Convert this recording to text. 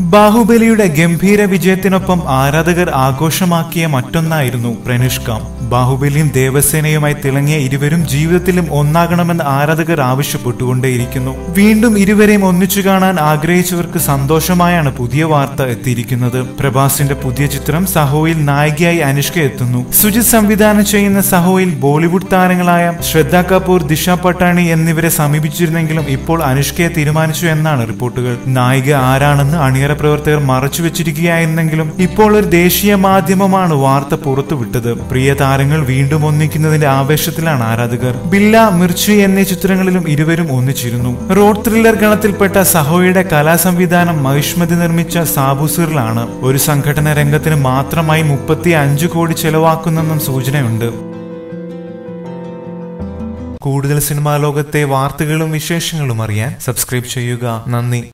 ബാഹുബലിയുടെ ഗംഭീര വിജയത്തിനൊപ്പം ആരാധകർ ആഘോഷമാക്കിയ മറ്റൊന്നായിരുന്നു പ്രനുഷ്ക. ബാഹുബലിയും ദേവസേനയുമായി തിളങ്ങിയ ഇരുവരും ജീവിതത്തിലും ഒന്നാകണമെന്ന് ആരാധകർ ആവശ്യപ്പെട്ടുകൊണ്ടേയിരിക്കുന്നു. വീണ്ടും ഇരുവരെയും ഒന്നിച്ചു കാണാൻ ആഗ്രഹിച്ചവർക്ക് സന്തോഷമായാണ് പുതിയ വാർത്ത എത്തിയിരിക്കുന്നത്. പ്രഭാസിന്റെ പുതിയ ചിത്രം സഹോയിൽ നായികയായി അനുഷ്ക എത്തുന്നു. സുജിത് സംവിധാനം ചെയ്യുന്ന സഹോയിൽ ബോളിവുഡ് താരങ്ങളായ ശ്രദ്ധ കപൂർ ദിശ പട്ടാണി എന്നിവരെ സമീപിച്ചിരുന്നെങ്കിലും ഇപ്പോൾ അനുഷ്കയെ തീരുമാനിച്ചു എന്നാണ് റിപ്പോർട്ടുകൾ. നായിക ആരാണെന്ന് അണിയറ പ്രവർത്തകർ മറച്ചു വെച്ചിരിക്കുകയായിരുന്നെങ്കിലും ഇപ്പോൾ ഒരു ദേശീയ മാധ്യമമാണ് വാർത്ത പുറത്തുവിട്ടത്. പ്രിയ താരങ്ങൾ വീണ്ടും ഒന്നിക്കുന്നതിന്റെ ആവേശത്തിലാണ് ആരാധകർ. ബില്ല മിർച്ചി എന്നീ ചിത്രങ്ങളിലും ഇരുവരും ഒന്നിച്ചിരുന്നു. റോഡ് ത്രില്ലർ ഗണത്തിൽപ്പെട്ട സഹോയുടെ കലാസംവിധാനം മഹിഷ്മതി നിർമ്മിച്ച സാബുസിറിലാണ് ഒരു സംഘടന രംഗത്തിന് മാത്രമായി മുപ്പത്തി അഞ്ചു കോടി ചെലവാക്കുന്നെന്നും സൂചനയുണ്ട്. കൂടുതൽ സിനിമാ ലോകത്തെ വാർത്തകളും വിശേഷങ്ങളും അറിയാൻ സബ്സ്ക്രൈബ് ചെയ്യുക. നന്ദി.